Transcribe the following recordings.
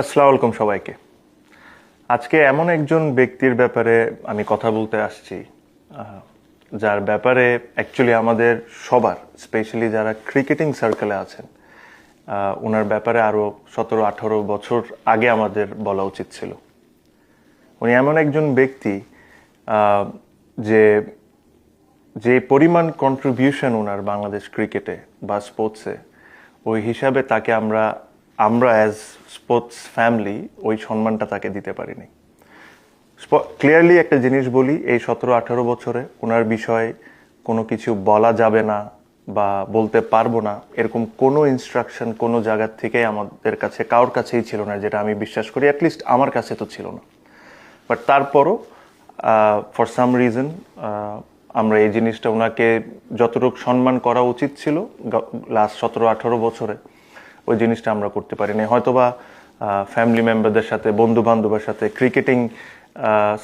আসসালামু আলাইকুম সবাইকে। আজকে এমন একজন ব্যক্তির ব্যাপারে আমি কথা বলতে আসছি যার ব্যাপারে অ্যাকচুয়ালি আমাদের সবার স্পেশালি যারা ক্রিকেটিং সার্কেলে আছেন ওনার ব্যাপারে আরও সতেরো, আঠারো বছর আগে আমাদের বলা উচিত ছিল। উনি এমন একজন ব্যক্তি যে যে পরিমাণ কন্ট্রিবিউশন ওনার বাংলাদেশ ক্রিকেটে বা স্পোর্টসে ওই হিসাবে তাকে আমরা আমরা অ্যাজ স্পোর্টস ফ্যামিলি ওই সম্মানটা তাকে দিতে পারিনি। ক্লিয়ারলি একটা জিনিস বলি, এই সতেরো আঠারো বছরে ওনার বিষয়ে কোনো কিছু বলা যাবে না বা বলতে পারব না, এরকম কোনো ইনস্ট্রাকশন কোনো জায়গার থেকে আমাদের কাছে, কারোর কাছেই ছিল না, যেটা আমি বিশ্বাস করি অ্যাটলিস্ট আমার কাছে তো ছিল না। বাট তারপরও ফর সাম রিজন আমরা এই জিনিসটা ওনাকে যতটুকু সম্মান করা উচিত ছিল লাস্ট সতেরো আঠারো বছরে ওই জিনিসটা আমরা করতে পারি পারিনি হয়তোবা ফ্যামিলি মেম্বারদের সাথে বন্ধু বান্ধবের সাথে ক্রিকেটিং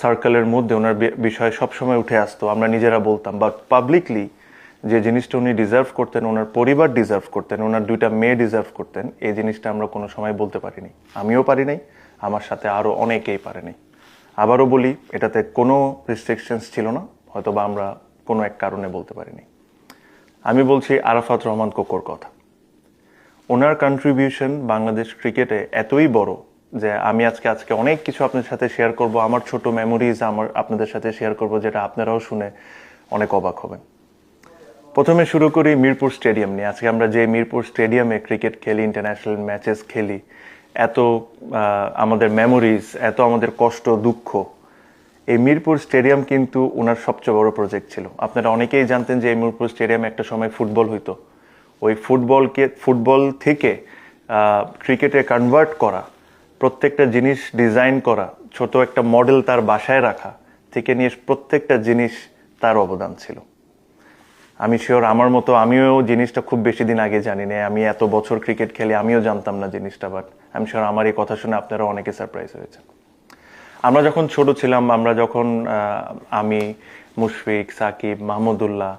সার্কেলের মধ্যে ওনার বিষয়ে সবসময় উঠে আসতো। আমরা নিজেরা বলতাম বাট পাবলিকলি যে জিনিসটা উনি ডিজার্ভ করতেন, ওনার পরিবার ডিজার্ভ করতেন, ওনার দুইটা মেয়ে ডিজার্ভ করতেন, এই জিনিসটা আমরা কোনো সময় বলতে পারিনি। আমিও পারি নাই, আমার সাথে আরও অনেকেই পারেনি আবারও বলি, এটাতে কোনো রেস্ট্রিকশনস ছিল না হয়তো বা আমরা কোনো এক কারণে বলতে পারিনি। আমি বলছি আরাফাত রহমান কোকোর কথা। ওনার কন্ট্রিবিউশন বাংলাদেশ ক্রিকেটে এতই বড় যে আমি আজকে আজকে অনেক কিছু আপনাদের সাথে শেয়ার করব। আমার ছোট মেমোরিজ আমার আপনাদের সাথে শেয়ার করব, যেটা আপনারাও শুনে অনেক অবাক হবেন। প্রথমে শুরু করি মিরপুর স্টেডিয়াম নিয়ে। আজকে আমরা যে মিরপুর স্টেডিয়ামে ক্রিকেট খেলি ইন্টারন্যাশনাল ম্যাচেস খেলি, এত আমাদের মেমোরিজ এত আমাদের কষ্ট, দুঃখ, এই মিরপুর স্টেডিয়াম কিন্তু ওনার সবচেয়ে বড় প্রজেক্ট ছিল। আপনারা অনেকেই জানতেন যে এই মিরপুর স্টেডিয়ামে একটা সময় ফুটবল হইতো। ওই ফুটবলকে, ফুটবল থেকে ক্রিকেটে কনভার্ট করা, প্রত্যেকটা জিনিস ডিজাইন করা, ছোট একটা মডেল তার বাসায় রাখা থেকে নিয়ে প্রত্যেকটা জিনিস তার অবদান ছিল। আমি শিওর আমার মতো আমিও জিনিসটা খুব বেশি দিন আগে জানি না আমি এত বছর ক্রিকেট খেলি, আমিও জানতাম না জিনিসটা বাট আমি শিওর আমার এই কথা শুনে আপনারা অনেকে সারপ্রাইজ হয়েছে আমরা যখন ছোট ছিলাম, আমরা যখন আমি, মুশফিক, সাকিব মাহমুদুল্লাহ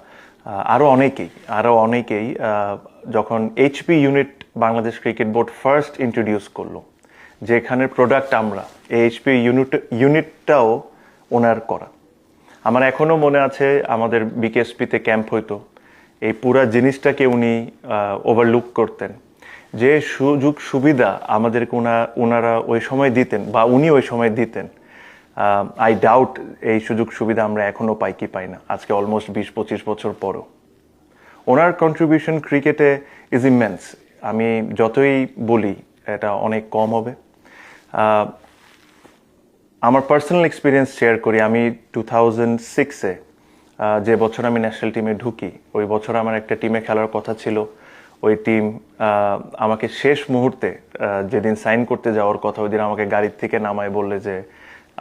আহ, আরও অনেকেই আরও অনেকেই যখন HP unit Bangladesh cricket board first introduce করল যেখানের প্রোডাক্ট আমরা এই এইচপি ইউনিট ইউনিটটাও ওনার করা। আমার এখনও মনে আছে আমাদের বিকেএসপিতে ক্যাম্প হইতো এই পুরা জিনিসটাকে উনি ওভারলুক করতেন। যে সুযোগ সুবিধা আমাদেরকে ওনা ওনারা ওই সময় দিতেন বা উনি ওই সময় দিতেন আই ডাউট এই সুযোগ সুবিধা আমরা এখনও পাই কি পাই না। আজকে অলমোস্ট বিশ, পঁচিশ বছর পরও। ওনার কন্ট্রিবিউশন ক্রিকেটে ইজ ইমেন্স আমি যতই বলি, এটা অনেক কম হবে। আমার পার্সোনাল এক্সপিরিয়েন্স শেয়ার করি। আমি টু থাউজেন্ড সিক্সে যে বছর আমি ন্যাশনাল টিমে ঢুকি, ওই বছর আমার একটা টিমে খেলার কথা ছিল। ওই টিম আমাকে শেষ মুহূর্তে যেদিন সাইন করতে যাওয়ার কথা, ওই দিন আমাকে গাড়ির থেকে নামায় বললে যে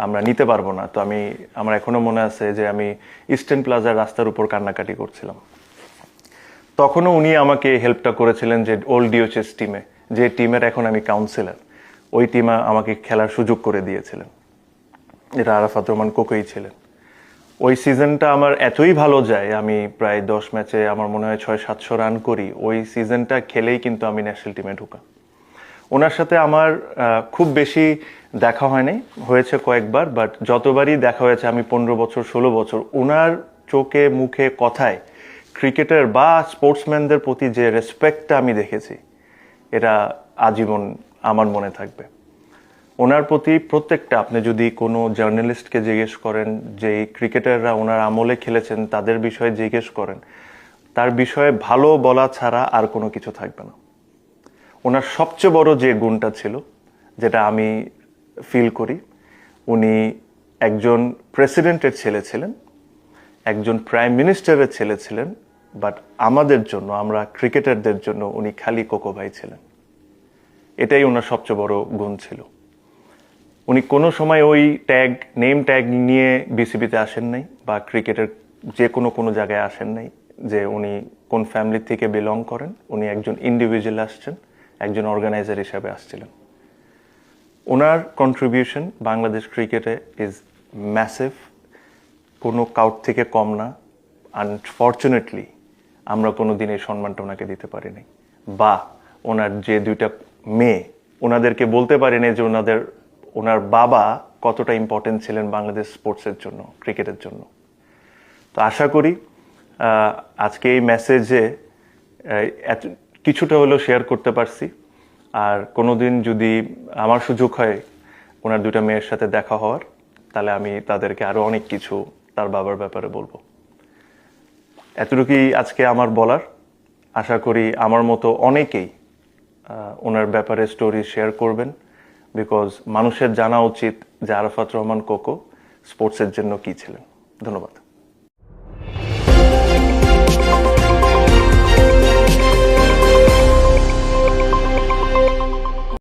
আমরা নিতে পারব না। তো আমি, আমার এখনও মনে আছে যে আমি ইস্টার্ন প্লাজার রাস্তার উপর কান্নাকাটি করছিলাম। তখনও উনি আমাকে হেল্পটা করেছিলেন যে ওল্ড ডিওচেস টিমে যে টিমের এখন আমি কাউন্সিলর ওই টিমে আমাকে খেলার সুযোগ করে দিয়েছিলেন। এটা আরাফাত রহমান কোকোই ছিলেন। ওই সিজনটা আমার এতই ভালো যায়, আমি প্রায় দশ ম্যাচে আমার মনে হয় ছয় সাতশো রান করি। ওই সিজনটা খেলেই কিন্তু আমি ন্যাশনাল টিমে ঢুকা ওনার সাথে আমার খুব বেশি দেখা হয়নি। হয়েছে কয়েকবার বাট যতবারই দেখা হয়েছে, আমি পনেরো বছর, ষোলো বছর, ওনার চোখে, মুখে, কথায় ক্রিকেটার বা স্পোর্টসম্যানদের প্রতি যে রেসপেক্টটা আমি দেখেছি, এটা আজীবন আমার মনে থাকবে। ওনার প্রতি প্রত্যেকটা, আপনি যদি কোনো জার্নালিস্টকে জিজ্ঞেস করেন, যে ক্রিকেটাররা ওনার আমলে খেলেছেন, তাদের বিষয়ে জিজ্ঞেস করেন, তার বিষয়ে ভালো বলা ছাড়া আর কোনো কিছু থাকবে না। ওনার সবচেয়ে বড় যে গুণটা ছিল, যেটা আমি ফিল করি, উনি একজন প্রেসিডেন্টের ছেলে ছিলেন, একজন প্রাইম মিনিস্টারের ছেলে ছিলেন বাট আমাদের জন্য, আমরা ক্রিকেটারদের জন্য উনি খালি কোকো ভাই ছিলেন। এটাই ওনার সবচেয়ে বড় গুণ ছিল। উনি কোনো সময় ওই ট্যাগ নেম ট্যাগ নিয়ে বিসিবিতে আসেন নাই, বা ক্রিকেটের যে কোনো কোনো জায়গায় আসেন নাই, যে উনি কোন ফ্যামিলি থেকে বিলং করেন, উনি একজন ইন্ডিভিজুয়াল আসছেন। একজন অর্গানাইজার হিসাবে আসছিলেন। ওনার কন্ট্রিবিউশন বাংলাদেশ ক্রিকেটে ইজ ম্যাসিভ কোনো কাউট থেকে কম না। আনফর্চুনেটলি আমরা কোনো দিন এই সম্মানটা ওনাকে দিতে পারিনি। বা, ওনার যে দুইটা মেয়ে, ওনাদেরকে বলতে পারিনি যে ওনাদের, ওনার বাবা কতটা ইম্পর্টেন্ট ছিলেন বাংলাদেশ স্পোর্টসের জন্য, ক্রিকেটের জন্য। তো আশা করি আজকে এই মেসেজে কিছুটা হলেও শেয়ার করতে পারছি। আর কোনোদিন যদি আমার সুযোগ হয় ওনার দুটা মেয়ের সাথে দেখা হওয়ার, তাহলে আমি তাদেরকে আরও অনেক কিছু তার বাবার ব্যাপারে বলব। এতটুকুই আজকে আমার বলার। আশা করি আমার মতো অনেকেই ওনার ব্যাপারে স্টোরি শেয়ার করবেন। বিকজ মানুষের জানা উচিত যে আরাফাত রহমান কোকো স্পোর্টসের জন্য কী ছিলেন। ধন্যবাদ।